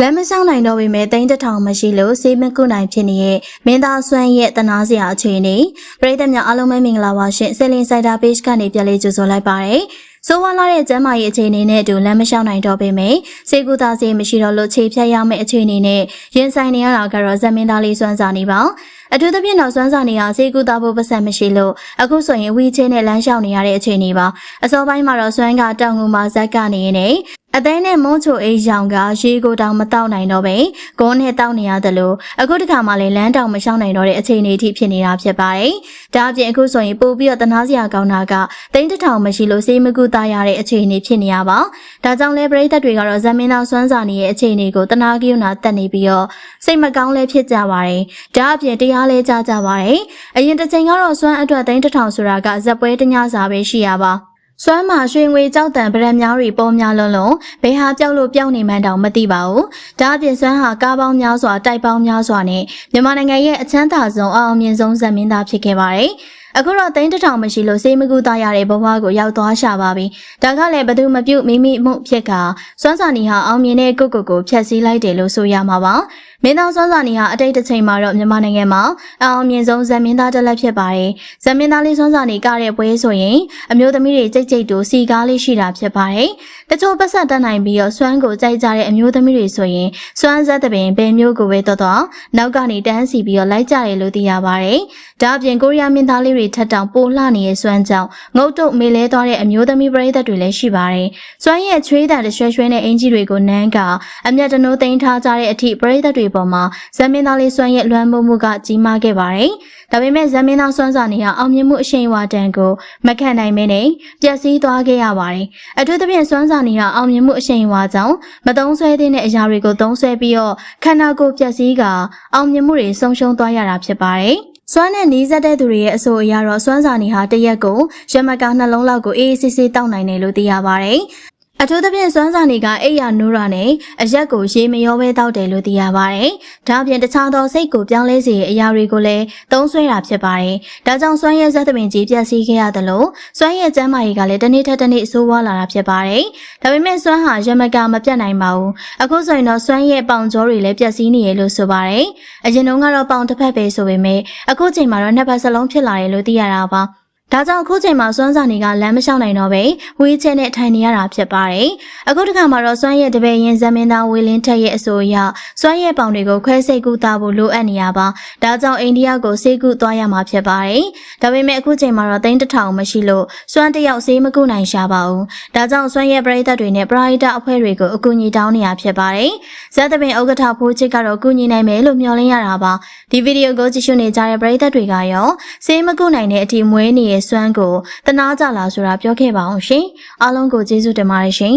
လမ်းမဆောင်နိုင်တော့ပေမဲ့တိန်းတစ်ထောင်မရှိလို့စေးမကုနိုင်ဖြစ်နေတဲ့မင်းသားဆွမ်းရဲ့တနာစရာအခြေအနေပရိသတ်များအားလုံးပဲမင်္ဂလာပါရှင်ဆယ်လင်စိုက်တာ page ကနေပြန်လေးကြိုဆိုလိုက်ပါရစေဆိုးဝါးလာတဲ့ကျမ်းမာရေးအခြေအနေနဲ့အတူလမ်းမလျှောက်နိုင်တော့ပေမဲ့စေကူသားစေမရှိတော့လို့ခြေဖြတ်ရမယ့်အခြေအနေနဲ့ရင်ဆိုင်နေရတာကတော့ဇက်မင်းသားလေးစွမ်းစာနေပါအထူးသဖြင့်တော့စွမ်းစာနေဟာစေကူသားဖို့ပတ်စံမရှိလို့အခုဆိုရင်ဝီချင်းနဲ့လမ်းလျှောက်နေရတဲ့အခြေအနေပါအစောပိုင်းမှာတော့စွမ်းကတောင်ငူမှာဇက်ကနေနေ အသိနဲ့မုန်းချိုအိတ်ရောင်ကရေကိုတောင်မတောက်နိုင်တော့ပဲဂုံးနဲ့တောက်နေရတယ်လို့အခုတခါမှလည်းလမ်းတောင်မရှောင်နိုင်တော့တဲ့အခြေအနေအထိဖြစ်နေတာဖြစ်ပါတယ်။ဒါအပြင်အခုဆိုရင်ပို့ပြီးတော့တနာစရာကောင်းတာကတိန်းတစ်ထောင်မရှိလို့စေးမကူသားရတဲ့အခြေအနေဖြစ်နေရပါ။ဒါကြောင့်လဲပရိသတ်တွေကတော့ဇမင်းသားစွမ်းစာနေရဲ့အခြေအနေကိုတနာကိယုနာတက်နေပြီးတော့စိတ်မကောင်းလဲဖြစ်ကြပါတယ်။ဒါအပြင်တရားလဲကြကြပါတယ်။အရင်တစ်ချိန်ကတော့စွမ်းအတွက်တိန်းတစ်ထောင်ဆိုတာကဇက်ပွဲတညစာပဲရှိရပါ။ စွမ်းမှာရွှေငွေကြောက်တံဗရက်များတွေပေါ်များလုံးလုံးဘယ်ဟာပြောက်လို့ပြောက်နေမှန်းတောင်မသိပါဘူး။ဒါအပြင်စွမ်းဟာကားပေါင်းများစွာတိုက်ပေါင်းများစွာနဲ့မြန်မာနိုင်ငံရဲ့အချမ်းသာဆုံးအအောင်မြင်ဆုံးဇက်မင်းသားဖြစ်ခဲ့ပါတယ်။အခုတော့သိန်းတစ်ထောင်မရှိလို့စေးမကူသားရတဲ့ဘဝကိုရောက်သွားရှာပါပြီ။ဒါကလည်းဘသူမပြုတ်မိမိမှုဖြစ်ကစွမ်းစာနီဟာအောင်မြင်တဲ့ကိုကိုကိုဖျက်ဆီးလိုက်တယ်လို့ဆိုရမှာပါ။ မင်းသားစွမ်းစာနီဟာအတိတ်တစ်ချိန်မှာတော့မြန်မာနိုင်ငံမှာအအောင်မြင်ဆုံးဇက်မင်းသားတစ်လက်ဖြစ်ပါတယ်။ဇက်မင်းသားလေးစွမ်းစာနီကတဲ့ပွဲဆိုရင်အမျိုးသမီးတွေကြိတ်ကြိတ်တူစီကားလေးရှိတာဖြစ်ပါတယ်။တချို့ပတ်ဆက်တက်နိုင်ပြီးတော့စွမ်းကိုကြိုက်ကြတဲ့အမျိုးသမီးတွေဆိုရင်စွမ်းဇက်တပင်ဘယ်မျိုးကိုပဲတော်တော်နောက်ကနေတန်းစီပြီးတော့လိုက်ကြတယ်လို့သိရပါတယ်။ဒါအပြင်ကိုရီးယားမင်းသားလေးတွေထက်တောင်ပိုလှနေတဲ့စွမ်းကြောင့်ငုတ်တုတ်မေလဲသွားတဲ့အမျိုးသမီးပရိသတ်တွေလည်းရှိပါတယ်။စွမ်းရဲ့ချွေးတံတရွှဲရွှဲနဲ့အင်ကြီးတွေကိုနန်းကအမျက်တနိုးသိမ်းထားကြတဲ့အထိပရိသတ်တွေပေါ်မှာဇမင်းသားလေးစွမ်းရဲ့လွှမ်းမိုးမှုကကြီးမားခဲ့ပါတယ်။ဒါပေမဲ့ဇမင်းသားစွမ်းစာနေဟာအောင်မြင်မှုအရှိန်ဝါတန်ကိုမခံနိုင်မင်းနဲ့ပျက်စီးသွားခဲ့ရပါတယ်။အထူးသဖြင့်စွမ်းစာနေဟာအောင်မြင်မှုအရှိန်ဝါကြောင့်မသုံးဆွဲတဲ့အရာတွေကိုသုံးဆွဲပြီးတော့ခန္ဓာကိုယ်ပျက်စီးကအောင်မြင်မှုတွေဆုံးရှုံးသွားရတာဖြစ်ပါတယ်။စွမ်းနဲ့နီးစပ်တဲ့သူတွေရဲ့အဆိုအရတော့စွမ်းစာနေဟာတရက်ကိုရမကနှလုံးလောက်ကိုအေးအေးဆေးဆေးတောက်နိုင်တယ်လို့သိရပါတယ်။ အထူးသဖြင့်စွမ်းစာနေကအိယာနိုးရာနဲ့အရက်ကိုရေမရောပဲတောက်တယ်လို့သိရပါတယ်။ဒါအပြင်တခြားသောစိတ်ကိုပြောင်းလဲစေတဲ့အရာတွေကိုလည်းသုံးဆွဲတာဖြစ်ပါတယ်။ဒါကြောင့်စွမ်းရဲဇက်သမင်ကြီးပြက်စီးခဲ့ရတယ်လို့စွမ်းရဲကျမ်းမာရေးကလည်းတစ်နေ့ထက်တစ်နေ့အဆိုးဝါးလာတာဖြစ်ပါတယ်။ဒါပေမဲ့စွမ်းဟာရမကမပြတ်နိုင်ပါဘူး။အခုဆိုရင်တော့စွမ်းရဲပေါင်ကြောတွေလည်းပြက်စီးနေရလို့ဆိုပါတယ်။အရင်တုန်းကတော့ပေါင်တစ်ဖက်ပဲဆိုပေမဲ့အခုချိန်မှာတော့နှစ်ဖက်စလုံးဖြစ်လာတယ်လို့သိရတာပါ။ ဒါကြောင့်အခုချိန်မှာစွမ်းစာနေကလမ်းမလျှောက်နိုင်တော့ပဲဝီချဲနဲ့ထိုင်နေရတာဖြစ်ပါတယ်။အခုတစ်ခါမှာတော့စွမ်းရဲ့တပည့်ရင်ဇမင်းသားဝေလင်းထက်ရဲ့အဆိုအရစွမ်းရဲ့ပေါင်တွေကိုခွဲစိတ်ကူတာဖို့လိုအပ်နေရပါ။ဒါကြောင့်အိန္ဒိယကိုစေကူသွားရမှာဖြစ်ပါတယ်။ဒါပေမဲ့အခုချိန်မှာတော့သိန်းတစ်ထောင်မရှိလို့စွမ်းတယောက်စေးမကူနိုင်ရှာပါဘူး။ဒါကြောင့်စွမ်းရဲ့ပရိသတ်တွေနဲ့ပရိဒအဖွဲ့တွေကိုအကူအညီတောင်းနေရဖြစ်ပါတယ်။ဇက်တပင်ဥက္ကဋ္ဌဖိုးချစ်ကတော့ကူညီနိုင်မယ်လို့မျှော်လင့်ရတာပါ။ဒီဗီဒီယိုကိုကြည့်ရှုနေကြတဲ့ပရိသတ်တွေကရောစေးမကူနိုင်တဲ့အထိမွေးနေတဲ့စွမ်းကိုတနာကြလားဆိုတာပြောခဲ့ပါအောင်ရှင်အားလုံးကိုကျေးဇူးတင်ပါတယ်ရှင်